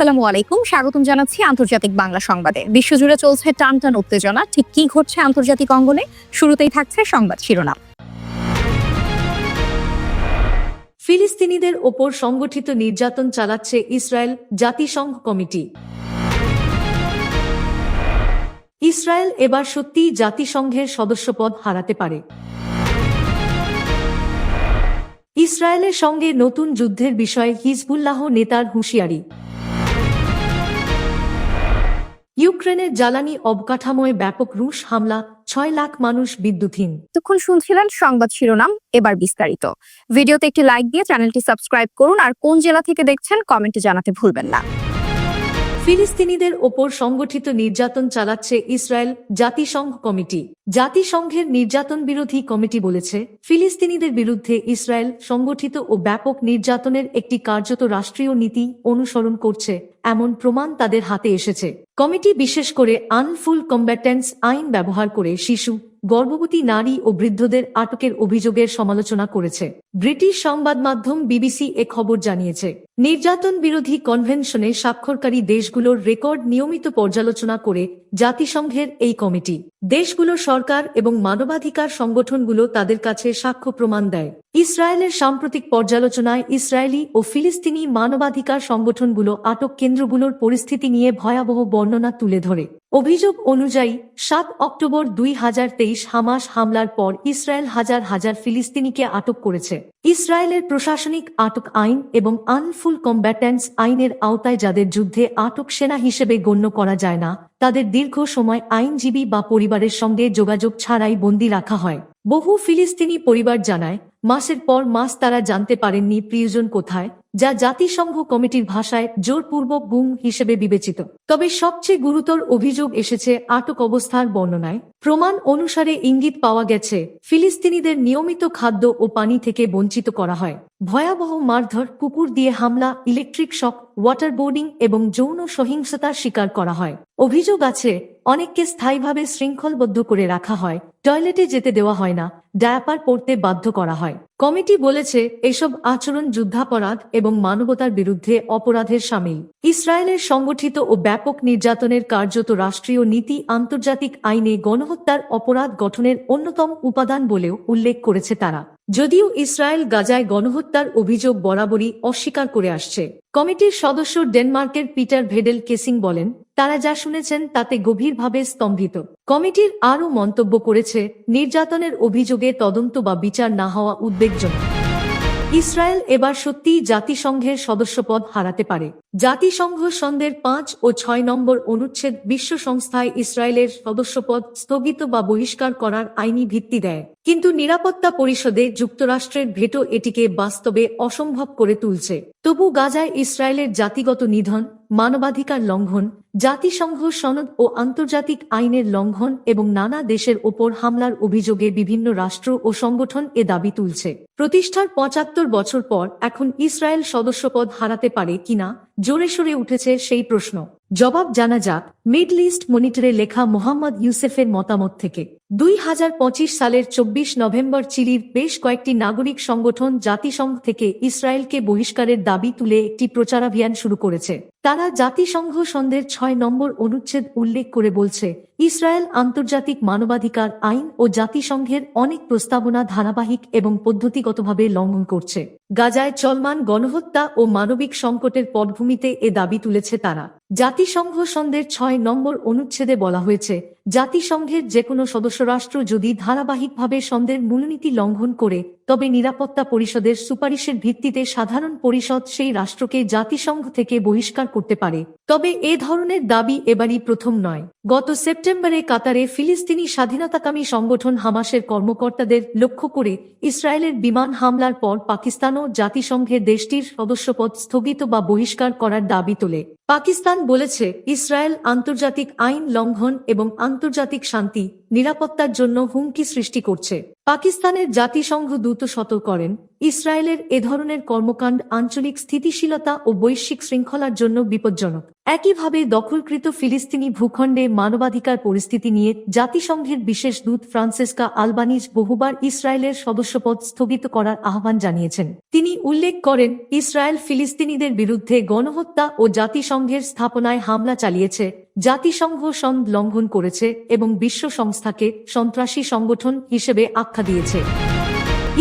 আসসালামু আলাইকুম। স্বাগতম জানাচ্ছি আন্তর্জাতিক বাংলা সংবাদে। বিশ্বজুড়ে চলছে টান টান উত্তেজনা। ঠিক কি ঘটছে আন্তর্জাতিক অঙ্গনে? শুরুতেই থাকছে সংবাদ শিরোনাম। ফিলিস্তিনিদের ওপর সংগঠিত নির্যাতন চালাচ্ছে ইসরায়েল জাতিসংঘ কমিটি। ইসরায়েল এবার সত্যিই জাতিসংঘের সদস্যপদ হারাতে পারে। ইসরায়েলের সঙ্গে নতুন যুদ্ধের বিষয়ে হিজবুল্লাহ নেতার হুঁশিয়ারি। ইউক্রেনের জ্বালানি অবকাঠামোয় ব্যাপক রুশ হামলা, ছয় লাখ মানুষ বিদ্যুৎহীন। তখন শুনছিলেন সংবাদ শিরোনাম, এবার বিস্তারিত। ভিডিওতে একটি লাইক দিয়ে চ্যানেলটি সাবস্ক্রাইব করুন আর কোন জেলা থেকে দেখছেন কমেন্টে জানাতে ভুলবেন না। ফিলিস্তিনিদের ওপর সংগঠিত নির্যাতন চালাচ্ছে ইসরায়েল জাতিসংঘ কমিটি। জাতিসংঘের নির্যাতন বিরোধী কমিটি বলেছে, ফিলিস্তিনিদের বিরুদ্ধে ইসরায়েল সংগঠিত ও ব্যাপক নির্যাতনের একটি কার্যত রাষ্ট্রীয় নীতি অনুসরণ করছে, এমন প্রমাণ তাদের হাতে এসেছে। কমিটি বিশেষ করে আনফুল কম্ব্যাটেন্স আইন ব্যবহার করে শিশু, গর্ভবতী নারী ও বৃদ্ধদের আটকের অভিযোগের সমালোচনা করেছে। ব্রিটিশ সংবাদ মাধ্যম বিবিসি এ খবর জানিয়েছে, নির্যাতন বিরোধী কনভেনশনে স্বাক্ষরকারী দেশগুলোর রেকর্ড নিয়মিত পর্যালোচনা করে জাতিসংঘের এই কমিটি। দেশগুলোর সরকার এবং মানবাধিকার সংগঠনগুলো তাদের কাছে সাক্ষ্য প্রমাণ দেয়। ইসরায়েলের সাম্প্রতিক পর্যালোচনায় ইসরায়েলি ও ফিলিস্তিনি মানবাধিকার সংগঠনগুলো আটক কেন্দ্রগুলোর পরিস্থিতি নিয়ে ভয়াবহ বর্ণনা তুলে ধরে। অভিযোগ অনুযায়ী, সাত অক্টোবর দুই হাজার তেইশ হামাস হামলার পর ইসরায়েল হাজার হাজার ফিলিস্তিনিকে আটক করেছে। ইসরায়েলের প্রশাসনিক আটক আইন এবং আনফুল কম্ব্যাটেন্স আইনের আওতায় যাদের যুদ্ধে আটক সেনা হিসেবে গণ্য করা যায় না, তাদের দীর্ঘ সময় আইনজীবী বা পরিবারের সঙ্গে যোগাযোগ ছাড়াই বন্দি রাখা হয়। বহু ফিলিস্তিনি পরিবার জানায়, মাসের পর মাস তারা জানতে পারেননি প্রিয়জন কোথায় যা জাতিসংঘ কমিটির ভাষায় জোরপূর্বক গুম হিসেবে বিবেচিত। তবে সবচেয়ে গুরুতর অভিযোগ এসেছে আটক অবস্থার বর্ণনায়। প্রমাণ অনুসারে ইঙ্গিত পাওয়া গেছে, ফিলিস্তিনিদের নিয়মিত খাদ্য ও পানি থেকে বঞ্চিত করা হয়। ভয়াবহ মারধর, কুকুর দিয়ে হামলা, ইলেকট্রিক শক, ওয়াটারবোর্ডিং এবং যৌন সহিংসতার শিকার করা হয়। অভিযোগ আছে অনেককে স্থায়ীভাবে শৃঙ্খলবদ্ধ করে রাখা হয়। টয়লেটে যেতে দেওয়া হয় না, ডায়াপার পড়তে বাধ্য করা হয়। কমিটি বলেছে, এসব আচরণ যুদ্ধাপরাধ এবং মানবতার বিরুদ্ধে অপরাধের সামিল। ইসরায়েলের সংগঠিত ও ব্যাপক নির্যাতনের কার্যত রাষ্ট্রীয় নীতি আন্তর্জাতিক আইনে গণহত্যার অপরাধ গঠনের অন্যতম উপাদান বলেও উল্লেখ করেছে তারা। যদিও ইসরায়েল গাজায় গণহত্যার অভিযোগ বরাবরই অস্বীকার করে আসছে। কমিটির সদস্য ডেনমার্কের পিটার ভেডেল কেসিং বলেন, তারা যা শুনেছেন তাতে গভীরভাবে স্তম্ভিত। কমিটির আরও মন্তব্য করেছে, নির্যাতনের অভিযোগে তদন্ত বা বিচার না হওয়া উদ্বেগজনক। ইসরায়েল এবার সত্যিই জাতিসংঘের সদস্যপদ হারাতে পারে। জাতিসংঘ সন্ধ্যের পাঁচ ও ছয় নম্বর অনুচ্ছেদ বিশ্ব সংস্থায় ইসরায়েলের সদস্যপদ স্থগিত বা বহিষ্কার করার আইনি ভিত্তি দেয়। কিন্তু নিরাপত্তা পরিষদে যুক্তরাষ্ট্রের ভেটো এটিকে বাস্তবে অসম্ভব করে তুলছে। তবু গাজায় ইসরায়েলের জাতিগত নিধন, মানবাধিকার লঙ্ঘন, জাতিসংঘ সনদ ও আন্তর্জাতিক আইনের লঙ্ঘন এবং নানা দেশের ওপর হামলার অভিযোগে বিভিন্ন রাষ্ট্র ও সংগঠন এ দাবি তুলছে। প্রতিষ্ঠার পঁচাত্তর বছর পর এখন ইসরায়েল সদস্যপদ হারাতে পারে কিনা জোরে সরে উঠেছে সেই প্রশ্ন। জবাব জানা যাক মিডল ইস্ট মনিটরে লেখা মোহাম্মদ ইউসেফের মতামত থেকে। দুই হাজার পঁচিশ সালের চব্বিশ নভেম্বর চিলির বেশ কয়েকটি নাগরিক সংগঠন জাতিসংঘ থেকে ইসরায়েলকে বহিষ্কারের দাবি তুলে একটি প্রচারাভিযান শুরু করেছে। তারা জাতিসংঘ সন্ধ্যের ছয় নম্বর অনুচ্ছেদ উল্লেখ করে বলছে, ইসরায়েল আন্তর্জাতিক মানবাধিকার আইন ও জাতিসংঘের অনেক প্রস্তাবনা ধারাবাহিক এবং পদ্ধতিগতভাবে লঙ্ঘন করছে। গাজায় চলমান গণহত্যা ও মানবিক সংকটের পটভূমিতে এ দাবি তুলেছে তারা। জাতিসংঘ সন্ধ্যের ছয় নম্বর অনুচ্ছেদে বলা হয়েছে জাতিসংঘের যে কোনো সদস্য রাষ্ট্র যদি ধারাবাহিকভাবে সন্ধ্যের মূলনীতি লঙ্ঘন করে, তবে নিরাপত্তা পরিষদের সুপারিশের ভিত্তিতে সাধারণ পরিষদ সেই রাষ্ট্রকে জাতিসংঘ থেকে বহিষ্কার করতে পারে। তবে এ ধরনের দাবি এবারই প্রথম নয়। গত সেপ্টেম্বরে কাতারে ফিলিস্তিনি স্বাধীনতাকামী সংগঠন হামাসের কর্মকর্তাদের লক্ষ্য করে ইসরায়েলের বিমান হামলার পর পাকিস্তানও জাতিসংঘের দেশটির সদস্যপদ স্থগিত বা বহিষ্কার করার দাবি তোলে। পাকিস্তান বলেছে, ইসরায়েল আন্তর্জাতিক আইন লঙ্ঘন এবং আন্তর্জাতিক শান্তি। নিরাপত্তার জন্য হুমকি সৃষ্টি করছে। পাকিস্তানের জাতিসংঘ দূত সতর্ক করেন। ইসরায়েলের এ ধরনের কর্মকাণ্ড আঞ্চলিক স্থিতিশীলতা ও বৈশ্বিক শৃঙ্খলার জন্য বিপজ্জনক। একইভাবে দখলকৃত ফিলিস্তিনি ভূখণ্ডে মানবাধিকার পরিস্থিতি নিয়ে জাতিসংঘের বিশেষ দূত ফ্রান্সেসকা আলবানিজ বহুবার ইসরায়েলের সদস্যপদ স্থগিত করার আহ্বান জানিয়েছেন। তিনি উল্লেখ করেন, ইসরায়েল ফিলিস্তিনিদের বিরুদ্ধে গণহত্যা ও জাতিসংঘের স্থাপনায় হামলা চালিয়েছে, জাতিসংঘ সনদ লঙ্ঘন করেছে এবং বিশ্ব সংস্থাকে সন্ত্রাসী সংগঠন হিসেবে আখ্যা দিয়েছে।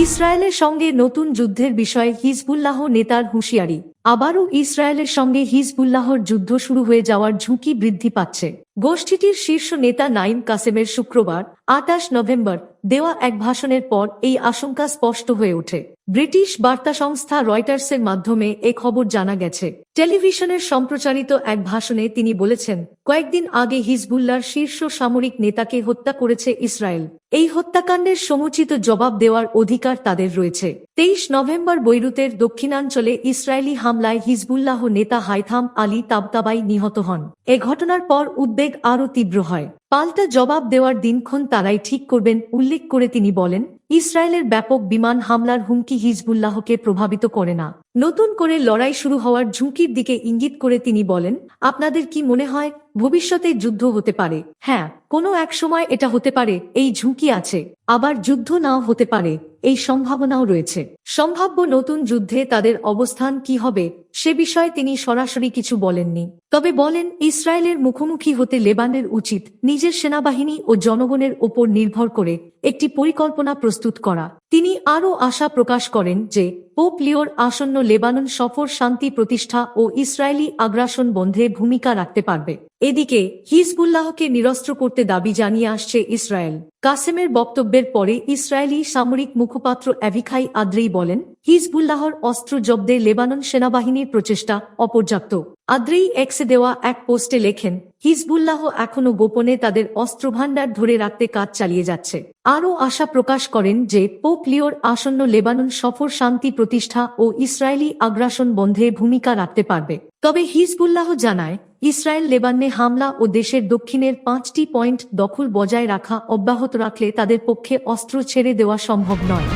ইসরায়েলের সঙ্গে নতুন যুদ্ধের বিষয়ে হিজবুল্লাহ নেতার হুঁশিয়ারি। আবারও ইসরায়েলের সঙ্গে হিজবুল্লাহর যুদ্ধ শুরু হয়ে যাওয়ার ঝুঁকি বৃদ্ধি পাচ্ছে। গোষ্ঠীটির শীর্ষ নেতা নাইম কাসেমের শুক্রবার, আটাশ নভেম্বর, দেওয়া এক ভাষণের পর এই আশঙ্কা স্পষ্ট হয়ে ওঠে। ব্রিটিশ বার্তা সংস্থা রয়টার্সের মাধ্যমে এ খবর জানা গেছে। টেলিভিশনের সম্প্রচারিত এক ভাষণে তিনি বলেছেন, কয়েকদিন আগে হিজবুল্লার শীর্ষ সামরিক নেতাকে হত্যা করেছে ইসরায়েল। এই হত্যাকাণ্ডের সমুচিত জবাব দেওয়ার অধিকার তাদের রয়েছে। তেইশ নভেম্বর বৈরুতের দক্ষিণাঞ্চলে ইসরায়েলি হামলায় হিজবুল্লাহ নেতা হাইথাম আলী তাবতাবাই নিহত হন। এ ঘটনার পর উদ্বেগ আরও তীব্র হয়। পাল্টা জবাব দেওয়ার দিনক্ষণ তারাই ঠিক করবেন উল্লেখ করে তিনি বলেন, ইসরায়েলের ব্যাপক বিমান হামলার হুমকি হিজবুল্লাহকে প্রভাবিত করে না। নতুন করে লড়াই শুরু হওয়ার ঝুঁকির দিকে ইঙ্গিত করে তিনি বলেন, আপনাদের কি মনে হয় ভবিষ্যতে যুদ্ধ হতে পারে? হ্যাঁ কোনো এক সময় এটা হতে পারে, এই ঝুঁকি আছে। আবার যুদ্ধ নাও হতে পারে। এই সম্ভাবনাও রয়েছে। সম্ভাব্য নতুন যুদ্ধে তাদের অবস্থান কি হবে, সে বিষয়ে তিনি সরাসরি কিছু বলেননি। তবে বলেন, ইসরায়েলের মুখোমুখি হতে লেবানের উচিত নিজের সেনাবাহিনী ও জনগণের ওপর নির্ভর করে একটি পরিকল্পনা প্রস্তুত করা। তিনি আরও আশা প্রকাশ করেন যে পোপ লিওর আসন্ন লেবানন সফর শান্তি প্রতিষ্ঠা ও ইসরায়েলি আগ্রাসন বন্ধে ভূমিকা রাখতে পারবে। এদিকে হিজবুল্লাহকে নিরস্ত্র করতে দাবি জানিয়ে আসছে ইসরায়েল। কাসেমের বক্তব্যের পরে ইসরায়েলি সামরিক মুখপাত্র অ্যাভিখাই আদ্রেই বলেন হিজবুল্লাহর অস্ত্র জব্দে লেবানন সেনাবাহিনীর প্রচেষ্টা অপর্যাপ্ত। আদ্রেই এক্সে দেওয়া এক পোস্টে লেখেন, হিজবুল্লাহ এখনও গোপনে তাদের অস্ত্রভাণ্ডার ধরে রাখতে কাজ চালিয়ে যাচ্ছে। আরও আশা প্রকাশ করেন যে পোপ লিওর আসন্ন লেবানন সফর শান্তি প্রতিষ্ঠা ও ইসরায়েলি আগ্রাসন বন্ধে ভূমিকা রাখতে পারবে। তবে হিজবুল্লাহ জানায়, ইসরায়েল লেবাননে হামলা ও দেশের দক্ষিণের পাঁচটি পয়েন্ট দখল বজায় রাখা অব্যাহত রাখলে তাদের পক্ষে অস্ত্র ছেড়ে দেওয়া সম্ভব নয়।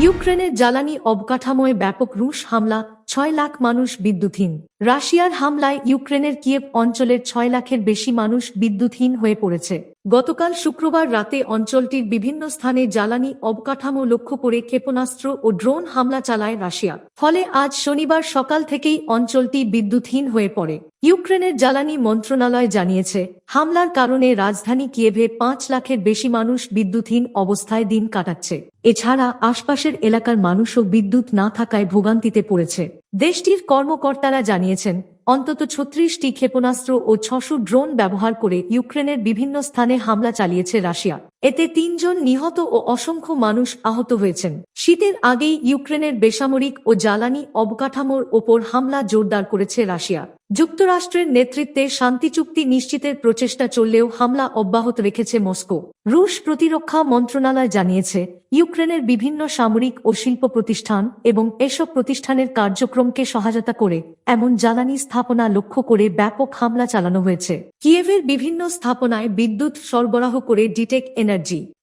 ইউক্রেনের জ্বালানি অবকাঠামোয় ব্যাপক রুশ হামলা, ছয় লাখ মানুষ বিদ্যুৎহীন। রাশিয়ার হামলায় ইউক্রেনের কিয়েব অঞ্চলের ছয় লাখের বেশি মানুষ বিদ্যুৎহীন হয়ে পড়েছে। গতকাল শুক্রবার রাতে অঞ্চলটির বিভিন্ন স্থানে জ্বালানি অবকাঠামো লক্ষ্য করে ক্ষেপণাস্ত্র ও ড্রোন হামলা চালায় রাশিয়া। ফলে আজ শনিবার সকাল থেকেই অঞ্চলটি বিদ্যুৎহীন হয়ে পড়ে। ইউক্রেনের জ্বালানি মন্ত্রণালয় জানিয়েছে, হামলার কারণে রাজধানী কিয়েভে পাঁচ লাখের বেশি মানুষ বিদ্যুৎহীন অবস্থায় দিন কাটাচ্ছে। এছাড়া আশপাশের এলাকার মানুষও বিদ্যুৎ না থাকায় ভোগান্তিতে পড়েছে। দেশটির কর্মকর্তারা জানিয়েছেন অন্তত ছত্রিশটি ক্ষেপণাস্ত্র ও ছশো ড্রোন ব্যবহার করে ইউক্রেনের বিভিন্ন স্থানে হামলা চালিয়েছে রাশিয়া। এতে তিনজন নিহত ও অসংখ্য মানুষ আহত হয়েছেন। শীতের আগেই ইউক্রেনের বেসামরিক ও জ্বালানি অবকাঠামোর ওপর হামলা জোরদার করেছে রাশিয়া। যুক্তরাষ্ট্রের নেতৃত্বে শান্তি চুক্তি নিশ্চিতের প্রচেষ্টা চললেও হামলা অব্যাহত রেখেছে মস্কো। রুশ প্রতিরক্ষা মন্ত্রণালয় জানিয়েছে, ইউক্রেনের বিভিন্ন সামরিক ও শিল্প প্রতিষ্ঠান এবং এসব প্রতিষ্ঠানের কার্যক্রমকে সহায়তা করে এমন জ্বালানি স্থাপনা লক্ষ্য করে ব্যাপক হামলা চালানো হয়েছে। কিয়েভের বিভিন্ন স্থাপনায় বিদ্যুৎ সরবরাহ করে ডিটেক এনার্জি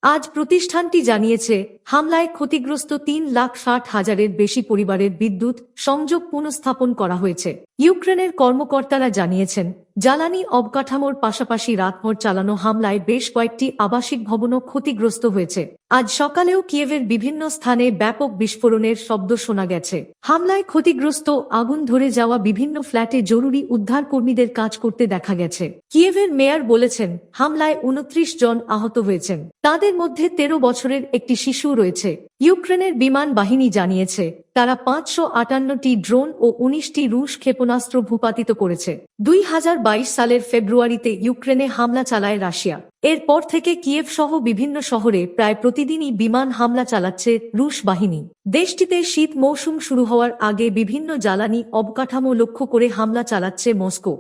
আজ প্রতিষ্ঠানটি জানিয়েছে, হামলায় ক্ষতিগ্রস্ত তিন লাখ ষাট হাজারের বেশি পরিবারের বিদ্যুৎ সংযোগ পুনঃস্থাপন করা হয়েছে। ইউক্রেনের কর্মকর্তারা জানিয়েছেন, জ্বালানি অবকাঠামোর পাশাপাশি রাতভর চালানো হামলায় বেশ কয়েকটি আবাসিক ভবনও ক্ষতিগ্রস্ত হয়েছে। আজ সকালেও কিয়েভের বিভিন্ন স্থানে ব্যাপক বিস্ফোরণের শব্দ শোনা গেছে। হামলায় ক্ষতিগ্রস্ত, আগুন ধরে যাওয়া বিভিন্ন ফ্ল্যাটে জরুরি উদ্ধার কর্মীদের কাজ করতে দেখা গেছে। কিয়েভের মেয়র বলেছেন, হামলায় উনত্রিশ জন আহত হয়েছেন। তাদের মধ্যে তেরো বছরের একটি শিশু রয়েছে। ইউক্রেনের বিমান বাহিনী জানিয়েছে, তারা পাঁচশো আটান্নটি ড্রোন ও উনিশটি রুশ ক্ষেপণাস্ত্র ভূপাতিত করেছে। দুই হাজার বাইশ সালের ফেব্রুয়ারিতে ইউক্রেনে হামলা চালায় রাশিয়া। এরপর থেকে কিয়েভ সহ বিভিন্ন শহরে প্রায় প্রতিদিনই বিমান হামলা চালাচ্ছে রুশ বাহিনী। দেশটিতে শীত মৌসুম শুরু হওয়ার আগে বিভিন্ন জ্বালানি অবকাঠামো লক্ষ্য করে হামলা চালাচ্ছে মস্কো।